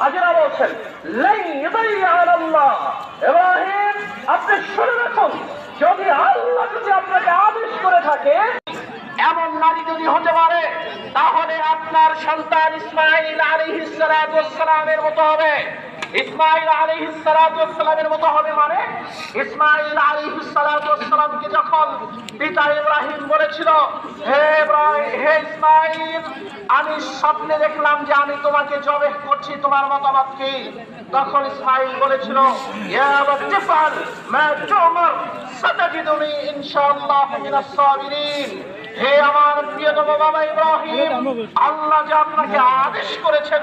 হাজিরা বলছেন ইব্রাহিম আপনি শুনে রাখুন, যদি আল্লাহ যদি আপনাকে আদেশ করে থাকে, এমন নারী যদি হতে পারে, তাহলে আপনার সন্তান ইসমাইল আলী সালামের মতো হবে। ইসমাইল আলাইহিস সালামের মতো হবে মানে? ইসমাইল আলাইহিস সালামকে যখন পিতা ইব্রাহিম বলেছিল হে হে ইসমাইল আমি স্বপ্নে দেখলাম যে আমি তোমাকে জবে করছি তোমার মতামত কি? তখন ইসমাইল বলেছিল হে আমার প্রিয়তম বাবা ইব্রাহিম আল্লাহ যে আপনাকে আদেশ করেছেন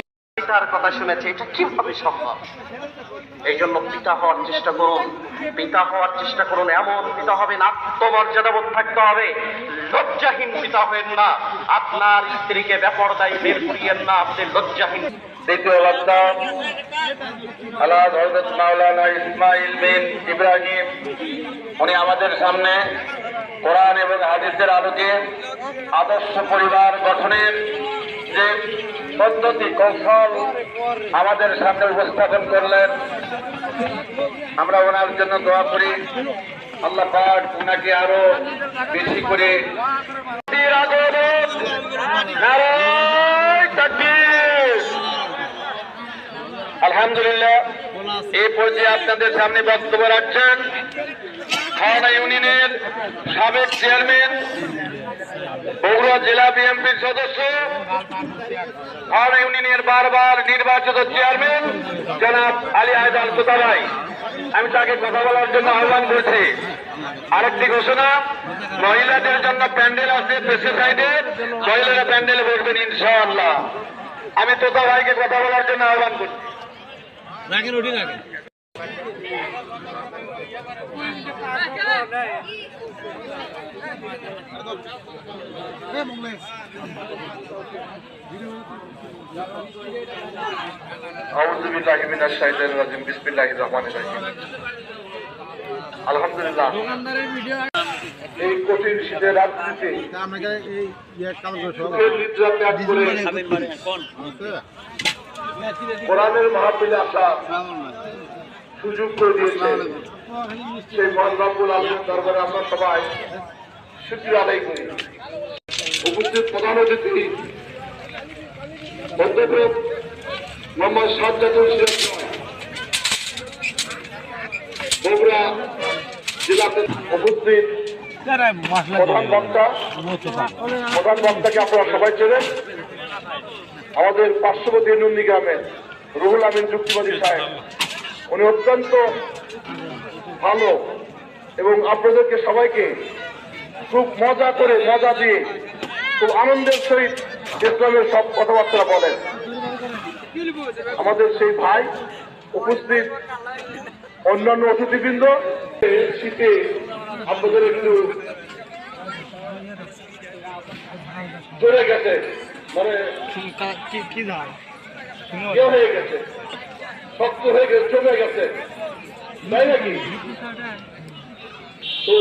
পিতার কথা শুনেছে, এটা কীভাবে সম্ভব? এই জন্য পিতা হওয়ার চেষ্টা করুন। পিতা হওয়ার চেষ্টা করুন, এমন পিতা হবে না আত্মমর্যাদাবোধ থাকতে হবে। লজ্জাহীন পিতা হবেন না। আপনার স্ত্রীকে ব্যাপারদায়ী বের করিয়েন না, আপনি লজ্জাহীন। দ্বিতীয় বার্তা আল্লাহ হজরত মাওলানা ইসমাইল বিন ইব্রাহিম। উনি আমাদের সামনে কোরআন এবং হাদিসের আলোকে আদর্শ পরিবার গঠনের যে পদ্ধতি, কৌশল আমাদের সামনে উপস্থাপন করলেন। আমরা ওনার জন্য দোয়া করি। আল্লাহ পাক ওনাকে আরও বেশি করে আলহামদুলিল্লাহ, এই পর্যায়ে আপনাদের সামনে বক্তব্য রাখছেন। খাওয়ানা ইউনিয়নের সাবেক চেয়ারম্যান বগুড়া জেলা বিএনপির সদস্য খাওয়ানা ইউনিয়নের বারবার নির্বাচিত চেয়ারম্যান, জনাব আলী আয়দান সুতারাই। আমি তাকে কথা বলার জন্য আহ্বান করছি। আরেকটি ঘোষণা, মহিলাদের জন্য প্যান্ডেল আছে পেস্টিসাইডে মহিলারা প্যান্ডেলে বসবেন ইনশাআল্লাহ। আমি তোতা ভাইকে কথা বলার জন্য আহ্বান করছি। কোরআনের মাহফিলে আসা সুযোগ করে দিয়েছে। সেই মহানবাবুল আলমের দরবারে আমরা সবাই শুক্রিয়া আদায় করি। উপস্থিত প্রধান অতিথি অধ্যাপক মোহাম্মদ সাজ্জাদুল বগুড়া জেলাতে উপস্থিত, প্রধান বক্তা, প্রধান বক্তাকে আপনারা সবাই চেনেন। আমাদের পার্শ্ববর্তী নন্দী গ্রামের রুহুল আমিন যুক্তিবাদী সাহেব। উনি অত্যন্ত ভালো এবং আপনাদেরকে সবাইকে খুব মজা করে মজা দিয়ে খুব আনন্দের সহিত ইসলামের সব কথাবার্তা বলেন। আমাদের সেই ভাই উপস্থিত অন্যান্য অতিথিবৃন্দ শীতে আপনাদের একটু জোরে গেছে মানে কি ইয়ে হয়ে গেছে শক্ত হয়ে গেছে জমে গেছে তাই নাকি? তো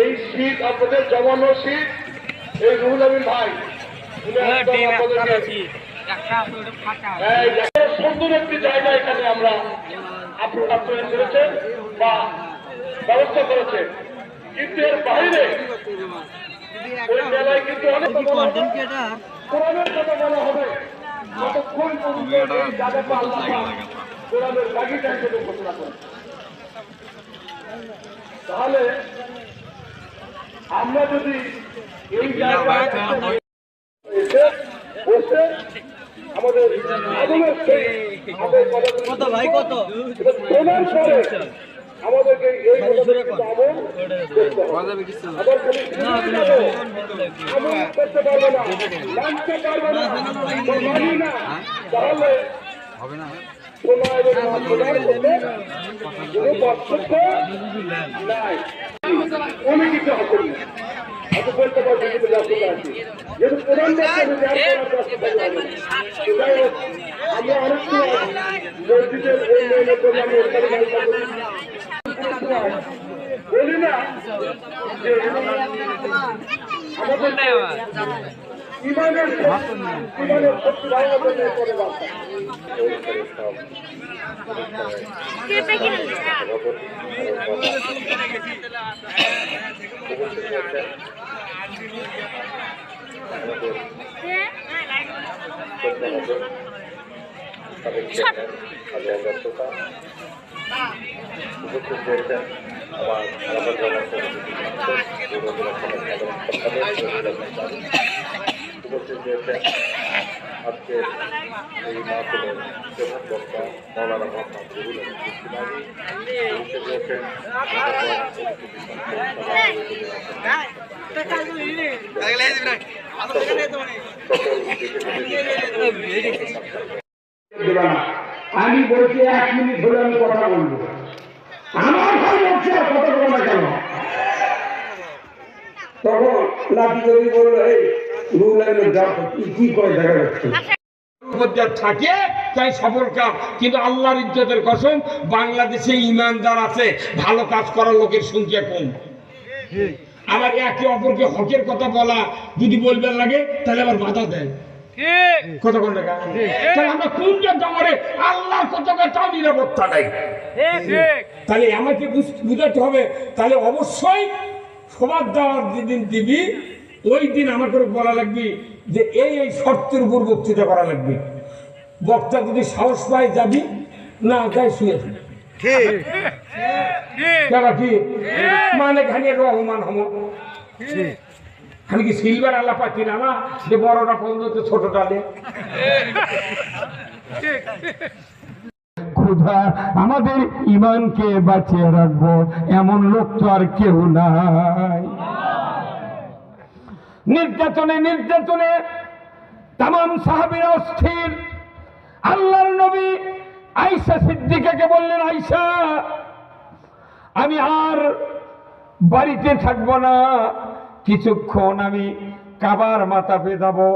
এই শীত আপনাদের জমানো শীত এই রুহুল আমিন ভাই উনি এই যে সুন্দর একটি জায়গা এখানে আমরা আপনারা তৈরি করেছেন বা ব্যবস্থা করেছেন। কিন্তু এর বাইরে ওই মেলায় কিন্তু অনেক কোরআনের কথা বলা হবে। যতক্ষণ পর্যন্ত জায়গাটা আল্লাহ কোরআনের বাগিচা হিসেবে ঘোষণা করেন। তাহলে আমরা যদি এই আমাদের কত ভাই কত আমাদেরকে হবে না কোনো বক্তব্য নাই উনি কিছু হবেন না অত বলতে পারছি কিন্তু ব্যস্ততা আছি যেহেতু প্রধান ব্যবসা যদি আর কোনো ব্যস্ত থাকবে হবে না। তো যাই হোক, আমরা অনেক সময় মসজিদের উন্নয়নের জন্য আমি ওখানে ব্যবসা করি বলি না যে আমাদের ইমানের শক্তি- ইমানের শক্তি ভাঙার জন্য করে আমি বলছি এক মিনিট ধরে আমি কথা বলব। আমার বলছে কথা বলো না কেন? তখন লাঠি বলল, এই থাকে, তাই সফল কাম। কিন্তু আল্লাহর ইজ্জতের কসম, বাংলাদেশে ইমানদার আছে, ভালো কাজ করার লোকের সংখ্যা কম। আবার একে অপরকে হকের কথা বলা, যদি বলবেন লাগে, তাহলে আবার বাধা দেয়। কত কোন আমরা কোন আল্লাহর কত নিরাপত্তা নাই। তাহলে আমাকে বুঝ- বুঝাতে হবে, তাহলে অবশ্যই সবার দেওয়ার যেদিন দিবি ওই দিন আমাকে বলা লাগবে যে এই এই শর্তের উপর বক্তৃতা করা লাগবে। বক্তা যদি সাহস পায় যাবি না তাই শুয়ে কি? মানে খানি রহমান হম আমি কি সিলভার আল্লাহ পাচ্ছি না না? যে বড়টা পর্যন্ত ক্ষুধা আমাদের ইমানকে বাঁচিয়ে রাখব এমন লোক তো আর কেউ নাই। নির্যাতনে নির্যাতনে তাম সাহাবিরা অস্থির। আল্লাহর নবী আইসা সিদ্দিকাকে বললেন আইসা আমি আর বাড়িতে থাকব না। কিছুক্ষণ আমি কাবার মাথা পেদাবো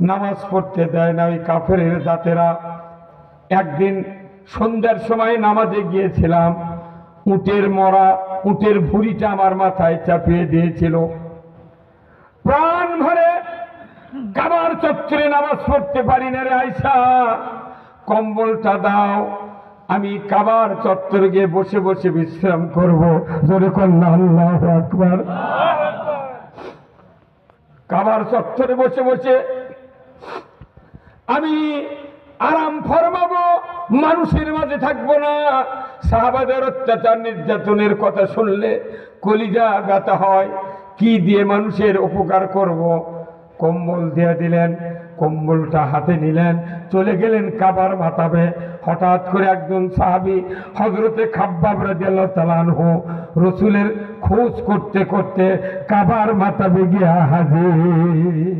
নামাজ পড়তে দেয় না ওই কাফের দাঁতেরা একদিন সন্ধ্যার সময় নামাজে গিয়েছিলাম। উটের মরা, উটের ভুড়িটা আমার মাথায় চাপিয়ে দিয়েছিল। প্রাণ ভরে কাবার চত্বরে নামাজ পড়তে পারি না রে আয়সা। কম্বলটা দাও, আমি কাবার চত্বরে গিয়ে বসে বসে বিশ্রাম করব। জোরে কন্যা কাবার চত্বরে বসে বসে আমি আরাম ফরমাবো, মানুষের মাঝে থাকব না। সাহাবাদের অত্যাচার নির্যাতনের কথা শুনলে কলিজা ব্যথা হয়। কি দিয়ে মানুষের উপকার করব? কম্বল দিয়ে দিলেন, কম্বলটা হাতে নিলেন, চলে গেলেন কাবার মাতাবে। হঠাৎ করে একজন সাহাবি হজরতে খাব্বাব রাজিয়াল্লাহ তালানহু রসুলের খোঁজ করতে করতে কাবার মাতাবে গিয়া হাজির।